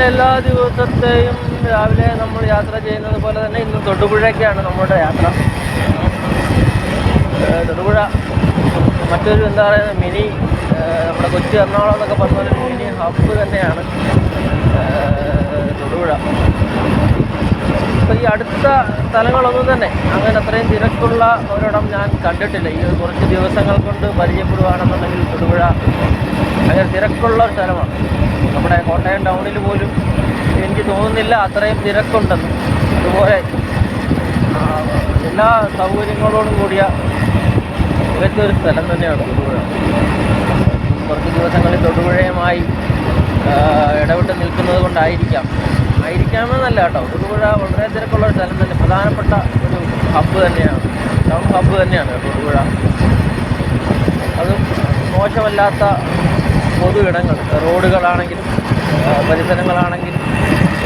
അങ്ങനെ എല്ലാ ദിവസത്തെയും രാവിലെ നമ്മൾ യാത്ര ചെയ്യുന്നത് പോലെ തന്നെ ഇന്ന് തൊടുപുഴയ്ക്കാണ് നമ്മുടെ യാത്ര. തൊടുപുഴ. മറ്റൊരു എന്താ പറയുക മിനി നമ്മുടെ കൊച്ചി എറണാകുളം എന്നൊക്കെ പറഞ്ഞ ഒരു മിനി ഹബ്ബ് തന്നെയാണ് തൊടുപുഴ. അപ്പോൾ ഈ അടുത്ത സ്ഥലങ്ങളൊന്നും തന്നെ അങ്ങനെ അത്രയും തിരക്കുള്ള ഒരിടം ഞാൻ കണ്ടിട്ടില്ല. ഈ കുറച്ച് ദിവസങ്ങൾ കൊണ്ട് പരിചയപ്പെടുകയാണെന്നുണ്ടെങ്കിൽ തൊടുപുഴ ഭയങ്കര തിരക്കുള്ള ഒരു സ്ഥലമാണ്. നമ്മുടെ കോട്ടയം ടൗണിൽ പോലും എനിക്ക് തോന്നുന്നില്ല അത്രയും തിരക്കുണ്ടെന്ന്. അതുപോലെ എല്ലാ സൗകര്യങ്ങളോടും കൂടിയ മികച്ച ഒരു സ്ഥലം തന്നെയാണ് തൊടുപുഴ. കുറച്ച് ദിവസങ്ങളിൽ തൊടുപുഴയുമായി ഇടപെട്ട് നിൽക്കുന്നത് കൊണ്ടായിരിക്കാം. ആയിരിക്കാമെന്നല്ല കേട്ടോ. തൊടുപുഴ വളരെ തിരക്കുള്ള ഒരു സ്ഥലം തന്നെ. പ്രധാനപ്പെട്ട ഒരു ഹബ്ബ് തന്നെയാണ്. ടൗൺ ഹബ്ബ് തന്നെയാണ് തൊടുപുഴ. അതും മോശമല്ലാത്ത പൊതു ഇടങ്ങൾ റോഡുകളാണെങ്കിലും പരിസരങ്ങളാണെങ്കിലും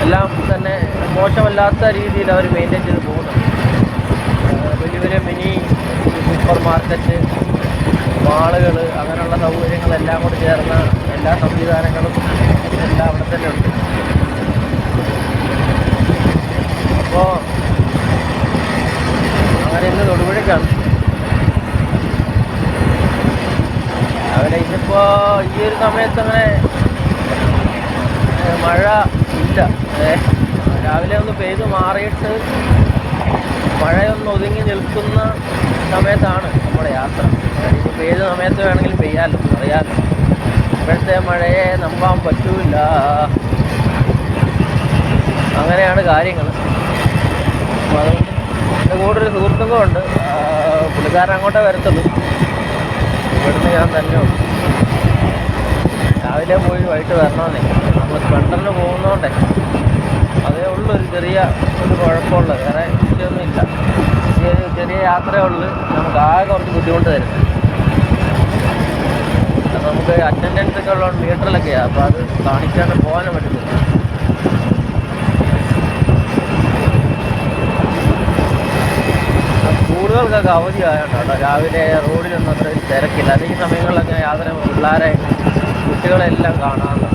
എല്ലാം തന്നെ മോശമല്ലാത്ത രീതിയിൽ അവർ മെയിന്റെയിൻ ചെയ്ത് പോകുന്നുണ്ട്. വലിയ വലിയ മിനി സൂപ്പർ മാർക്കറ്റ് മാളുകൾ അങ്ങനെയുള്ള സൗകര്യങ്ങളെല്ലാം കൂടി ചേർന്ന എല്ലാ സംവിധാനങ്ങളും എല്ലാം അവിടെ തന്നെ ഉണ്ട് അപ്പോൾ അങ്ങനെ തൊടുപുഴയ്ക്കാണ് രാവിലെ ഇന്നിപ്പോൾ ഈ ഒരു സമയത്ത് അങ്ങനെ മഴ ഇല്ല. രാവിലെ ഒന്ന് പെയ്ത് മാറിയിട്ട് മഴയൊന്ന് ഒതുങ്ങി നിൽക്കുന്ന സമയത്താണ് നമ്മുടെ യാത്ര. ഇനി പെയ്ത സമയത്ത് വേണമെങ്കിലും പെയ്യാലോ അറിയാലോ. ഇപ്പോഴത്തെ മഴയെ നമ്പാൻ പറ്റൂല. അങ്ങനെയാണ് കാര്യങ്ങൾ അപ്പോൾ അതുകൊണ്ട് എന്റെ കൂടെ ഒരു സുഹൃത്തും കൂടെ ഉണ്ട് ആ, പുള്ളിക്കാരൻ അങ്ങോട്ടേ വരത്തുള്ളൂ. ഇവിടുന്ന് ഞാൻ തന്നെ രാവിലെ പോയി വൈകിട്ട് വരണമെന്നേ. നമ്മൾ സ്പെണ്ടറിന് പോകുന്നതുകൊണ്ടേ അതേ ഉള്ളൂ ഒരു ചെറിയ ഒരു കുഴപ്പമുള്ളത്. വേറെ വിഷയമൊന്നുമില്ല ഈ ചെറിയ യാത്രയേ ഉള്ളൂ. നമുക്ക് ആകെ കുറച്ച് ബുദ്ധിമുട്ട് തരുന്നത്. നമുക്ക് അറ്റൻഡൻസ് ഒക്കെ ഉള്ളതുകൊണ്ട് മീറ്ററിലൊക്കെയാണ് അപ്പോൾ അത് കാണിക്കാണ്ട് പോകാനും പറ്റത്തില്ല. സ്കൂളുകൾക്കൊക്കെ അവധിയായോണ്ട് കേട്ടോ രാവിലെ റോഡിലൊന്നും അത്ര തിരക്കില്ല. അത് ഈ സമയങ്ങളിലൊക്കെ യാതൊരു പിള്ളേരെ കുട്ടികളെല്ലാം കാണാറുണ്ട്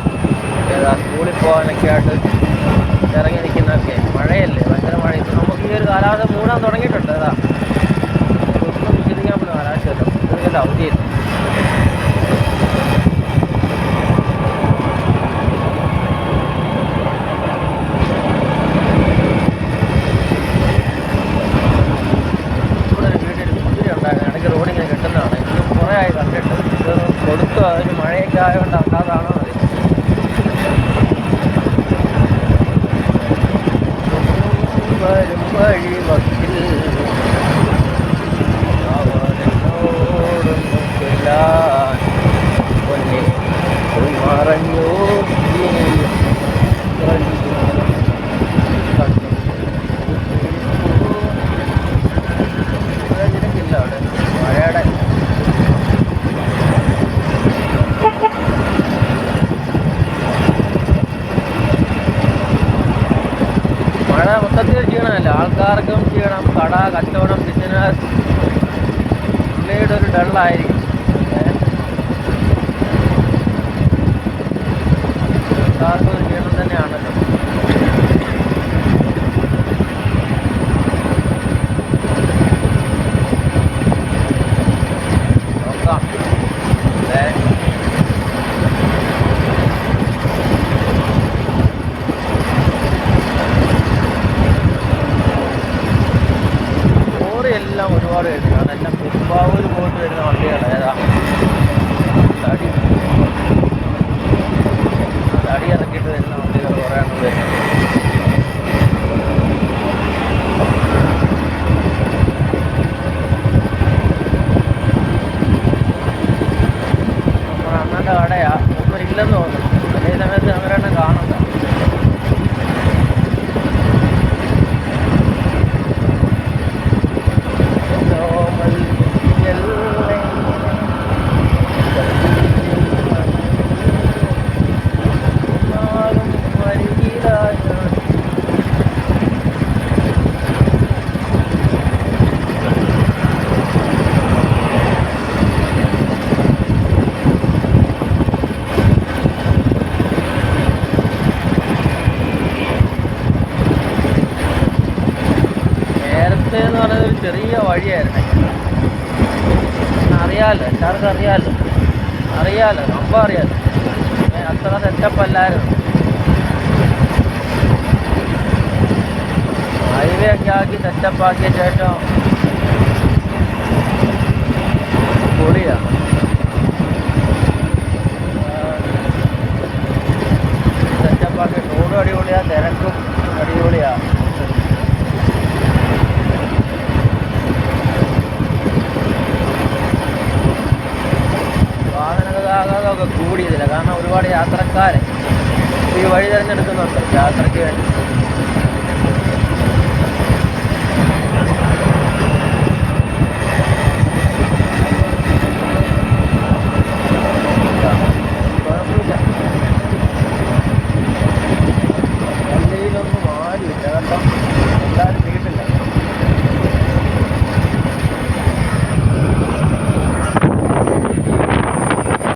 ഏതാ സ്കൂളിൽ പോകാനൊക്കെ ആയിട്ട് ഇറങ്ങി നിൽക്കുന്നതൊക്കെ മഴയല്ലേ? ഭയങ്കര മഴ. നമുക്ക് ഈ ഒരു കാലാവസ്ഥ മൂടാൻ തുടങ്ങിയിട്ടുണ്ട്. ഏതാ ഒന്നും വിശ്വസിക്കാൻ പറ്റുന്ന കാലാവസ്ഥയല്ലോ അവധിയില്ല? കൊടുത്തു മഴ മൊത്തത്തിൽ ക്ഷീണമല്ല? ആൾക്കാർക്കും ക്ഷീണം കട കച്ചവടം ബിസിനസ് പുള്ളിയുടെ ഒരു ഡള്ളായിരിക്കും അറിയാലോ എല്ലാവർക്കും അറിയാലോ. അറിയാലോ സംഭവം അറിയാലോ. ഏ, അത്ര സെറ്റപ്പ് അല്ലായിരുന്നു ഹൈവേ ഒക്കെ ആക്കി സെറ്റപ്പാക്കിയ ശേഷം Thank.